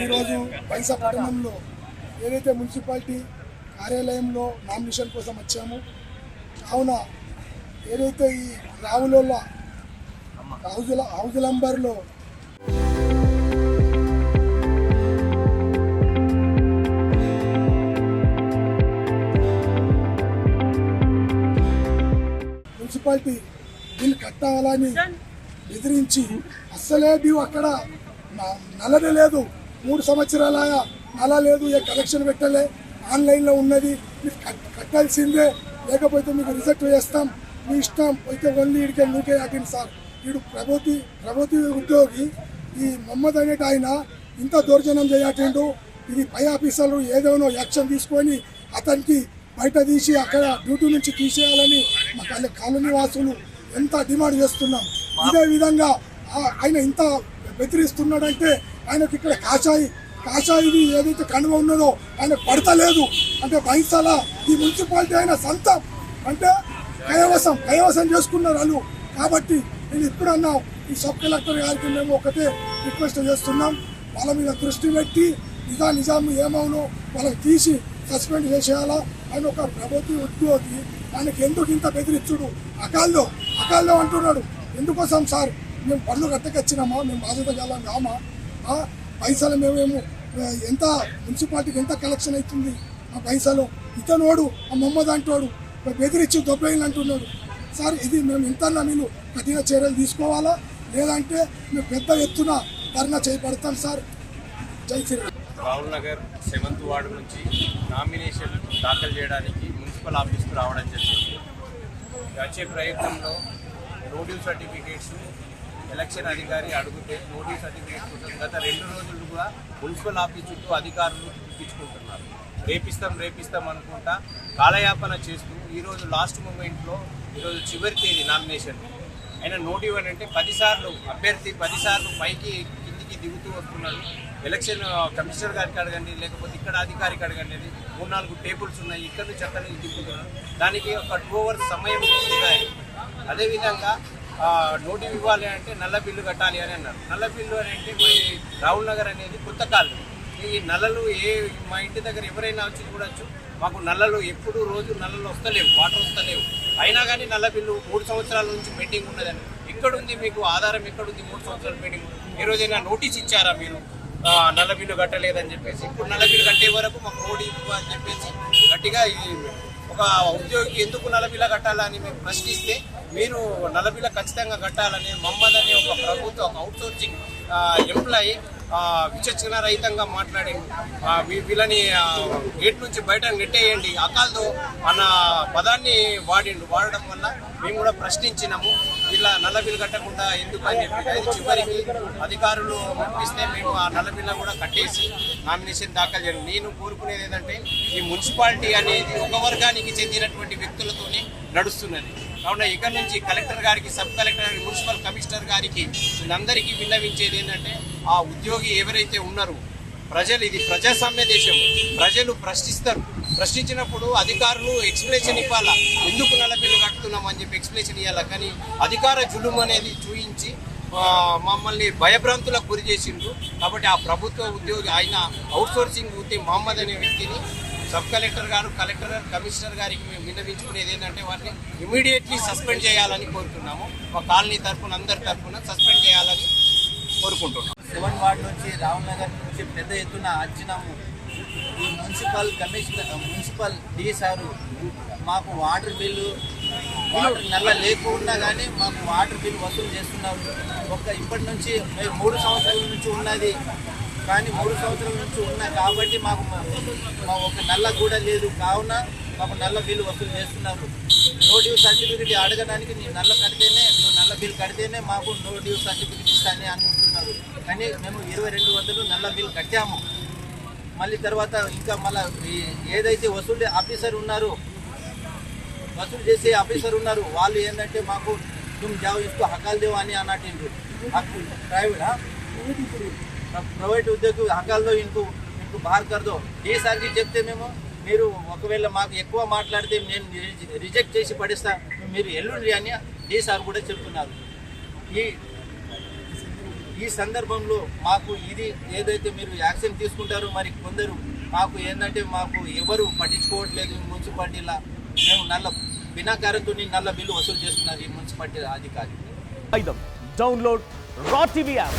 ఈరోజు పైసా పట్టణంలో ఏదైతే మున్సిపాలిటీ కార్యాలయంలో నామినేషన్ కోసం వచ్చాము కావున ఏదైతే ఈ రావులోళ్ళ హౌజుల హౌజులంబర్లో మున్సిపాలిటీ బిల్ కట్టాలని బెదిరించి అస్సలే డ్యూ అక్కడ న- నల్లనే లేదు మూడు సంవత్సరాల అలా లేదు ఏ కలెక్షన్ పెట్టలే. ఆన్లైన్లో ఉన్నది. మీరు కట్టాల్సిందే. లేకపోతే మీకు రిజెక్ట్ చేస్తాం మీ ఇష్టం అయితే ఓన్లీ ఇడికే నూకే అటెండ్ సార్. వీడు ప్రభుత్వ ప్రభుత్వ ఉద్యోగి ఈ మొహమ్మద్ అనేటి ఆయన ఇంత దౌర్జన్యం చేయటండు ఇది పై ఆఫీసర్లు ఏదైనా యాక్షన్ తీసుకొని అతనికి బయట తీసి అక్కడ డ్యూటీ నుంచి తీసేయాలని మా కాలనీ వాసులు ఎంత డిమాండ్ చేస్తున్నాం. ఇదే విధంగా ఆ- ఆయన ఇంత బెదిరిస్తున్నాడంటే ఆయనకి ఇక్కడ కాషాయి కాషాయిది ఏదైతే కనుమ ఉన్నదో ఆయన పడతలేదు. అంటే బైసాల ఈ మున్సిపాలిటీ ఆయన సొంతం. అంటే కైవసం కైవసం చేసుకున్నారు వాళ్ళు. కాబట్టి నేను ఇప్పుడన్నా ఈ సబ్ కలెక్టర్ గారికి మేము ఒకటే రిక్వెస్ట్ చేస్తున్నాం. వాళ్ళ మీద దృష్టి పెట్టి నిజా నిజాం ఏమవునో వాళ్ళకి తీసి సస్పెండ్ చేసేయాలా? ఆయన ఒక ప్రభుత్వ ఉద్యోగి. ఆయనకి ఎందుకు ఇంత బెదిరించుడు? అకాల్లో అకాల్లో అంటున్నాడు. ఎందుకోసం సార్? మేము పనులు కట్టకొచ్చినామా? మేము బాధ్యత గలం కామా ఆ, పైసలు మేమేమో ఎంత మున్సిపాలిటీకి ఎంత కలెక్షన్ అవుతుంది? ఆ పైసలు. ఇతనోడు ఆ మొహమ్మద్ అంటోడు బెదిరించి దొబ్బేయాలి అంటున్నాడు. సార్ ఇది మేము ఇంతన్నా మీరు కఠిన చర్యలు తీసుకోవాలా? లేదంటే మేము పెద్ద ఎత్తున ధర్నా చేపడతాం సార్. జై శ్రీరామ్ రాహుల్ నగర్ సెవెంత్ వార్డు నుంచి నామినేషన్ దాఖలు చేయడానికి మున్సిపల్ ఆఫీస్కు రావడం జరిగింది. వచ్చే ప్రయత్నంలో నోటివ్ సర్టిఫికేట్స్ ఎలక్షన్ అధికారి అడిగితే నోటీస్ అధికారి గత రెండు రోజులు కూడా మున్సిపల్ ఆఫీస్ చుట్టూ అధికారులు తిప్పించుకుంటున్నారు. రేపిస్తాం రేపిస్తాం అనుకుంటా కాలయాపన చేస్తూ ఈరోజు లాస్ట్ మూమెంట్లో ఈరోజు చివరి తేదీ నామినేషన్ ఆయన నోట్ ఇవ్వండి అంటే పదిసార్లు అభ్యర్థి పదిసార్లు పైకి కిందికి దిగుతూ వస్తున్నాడు ఎలక్షన్ కమిషనర్ గారికి అడగండి లేకపోతే ఇక్కడ అధికారికి అడగండి మూడు నాలుగు టేబుల్స్ ఉన్నాయి. ఇక్కడ నుంచి అక్కడ నుంచి దిగుతున్నాడు దానికి ఒక టూ అవర్స్ సమయం అదేవిధంగా నోటీస్ ఇవ్వాలి అంటే నల్ల బిల్లు కట్టాలి అని అన్నారు. నల్ల బిల్లు అని అంటే మరి రాహుల్ నగర్ అనేది కొత్త కాలనీ. ఈ నల్లలు ఏ మా ఇంటి దగ్గర ఎవరైనా వచ్చి చూడొచ్చు. మాకు నల్లలు ఎప్పుడు రోజు నల్లలు వస్తలేవు వాటర్ వస్తలేవు. అయినా కానీ నల్ల బిల్లు మూడు సంవత్సరాల నుంచి పెండింగ్ ఉన్నదని. ఎక్కడుంది మీకు ఆధారం ఎక్కడుంది మూడు సంవత్సరాల పెండింగ్? ఏ రోజైనా నోటీస్ ఇచ్చారా మీరు? నల్ల బిల్లు కట్టలేదని చెప్పేసి. ఇప్పుడు నల్ల బిల్లు కట్టే వరకు మాకు నోటి ఇవ్వు అని చెప్పేసి గట్టిగా ఈ ఒక ఉద్యోగికి ఎందుకు నలబిల కట్టాలని మేము ప్రశ్నిస్తే మీరు నలబిల ఖచ్చితంగా కట్టాలని మమ్మల్ని ఒక ప్రభుత్వం ఒక అవుట్సోర్సింగ్ ఎంప్లాయీ విచక్షణ రహితంగా మాట్లాడి వీళ్ళని గేట్ నుంచి బయట నెట్టేయండి. అకాల్తో అన్న పదాన్ని వాడిండు. వాడడం వల్ల మేము కూడా ప్రశ్నించినాము. ఇలా నల్ల బిల్లు కట్టకుండా ఎందుకు అని చెప్పి అది చివరికి అధికారులు పంపిస్తే మేము ఆ నల్లబిల్ల కూడా కట్టేసి నామినేషన్ దాఖలు చేయండి. నేను కోరుకునేది ఏంటంటే ఈ మున్సిపాలిటీ అనేది ఒక వర్గానికి చెందినటువంటి వ్యక్తులతోనే నడుస్తున్నది. కావున ఇక్కడ నుంచి కలెక్టర్ గారికి సబ్ కలెక్టర్ గారికి మున్సిపల్ కమిషనర్ గారికి వీళ్ళందరికీ విన్నవించేది ఏంటంటే ఆ ఉద్యోగి ఎవరైతే ఉన్నారో ప్రజలు ఇది ప్రజాస్వామ్య దేశం. ప్రజలు ప్రశ్నిస్తారు. ప్రశ్నించినప్పుడు అధికారులు ఎక్స్ప్లెనేషన్ ఇవ్వాలా? ఎందుకు నల్ల బిల్లు కట్టుతున్నాం అని చెప్పి ఎక్స్ప్లెనేషన్ ఇవ్వాలా? కానీ అధికార జులుం అనేది చూయించి మమ్మల్ని భయభ్రాంతులకు గురి చేసిండ్రు. కాబట్టి ఆ ప్రభుత్వ ఉద్యోగి ఆయన అవుట్సోర్సింగ్ ఉద్యోగి మహమ్మద్ అనే వ్యక్తిని సబ్ కలెక్టర్ గారు కలెక్టర్ కమిషనర్ గారికి మేము విన్నవించుకునేది ఏంటంటే వారిని ఇమీడియట్లీ సస్పెండ్ చేయాలని కోరుతున్నాము. మా కాలనీ తరఫున అందరి తరఫున సస్పెండ్ చేయాలని కోరుకుంటున్నాం. సెవెన్ వార్డ్ నుంచి రామ్ నగర్ నుంచి పెద్ద ఎత్తున వచ్చినాము ఈ municipal commissioner municipal D sir మాకు వాటర్ బిల్లు వాటర్ నల్ల లేకుండా కానీ మాకు వాటర్ బిల్ వసూలు చేస్తున్నారు. ఒక ఇప్పటి నుంచి మేము మూడు సంవత్సరాల నుంచి ఉన్నది కానీ మూడు సంవత్సరాల నుంచి ఉన్నాయి కాబట్టి మాకు మా ఒక నల్ల కూడా లేదు. కావున మాకు నల్ల బిల్లు వసూలు చేస్తున్నారు. నో డ్యూ సర్టిఫికేట్ అడగడానికి నీ నల్ల కడితేనే నువ్వు నల్ల బిల్ కడితేనే మాకు నో డ్యూ సర్టిఫికేట్ ఇస్తాని అనుకుంటున్నారు. కానీ మేము ఇరవై రెండు వందలు నల్ల బిల్ కట్టాము. మళ్ళీ తర్వాత ఇంకా మళ్ళీ ఏదైతే వసూలు ఆఫీసర్ ఉన్నారో వసూలు చేసే ఆఫీసర్ ఉన్నారు వాళ్ళు ఏంటంటే మాకు తుమ్ జావ్ ఇస్తూ హకాలు దేవు అని అన్నట్టు. ప్రైవేట్ ప్రైవేట్ ఉద్యోగి హకాలతో ఇంకు ఇంకు బార్కర్దో ఏ సార్కి చెప్తే మేము మీరు ఒకవేళ మాకు ఎక్కువ మాట్లాడితే నేను రిజెక్ట్ చేసి పడిస్తా. మీరు ఎల్లుండి అని ఏ సార్ కూడా చెప్తున్నారు. ఈ ఈ సందర్భంలో మాకు ఇది ఏదైతే మీరు యాక్షన్ తీసుకుంటారో మరి కొందరు మాకు ఏంటంటే మాకు ఎవరు పట్టించుకోవట్లేదు మున్సిపాలిటీలా. మేము నల్ల వినాకారంతో నల్ల బిల్లు వసూలు చేస్తున్నారు ఈ మున్సిపాలిటీ అధికారి. Download Raw TV app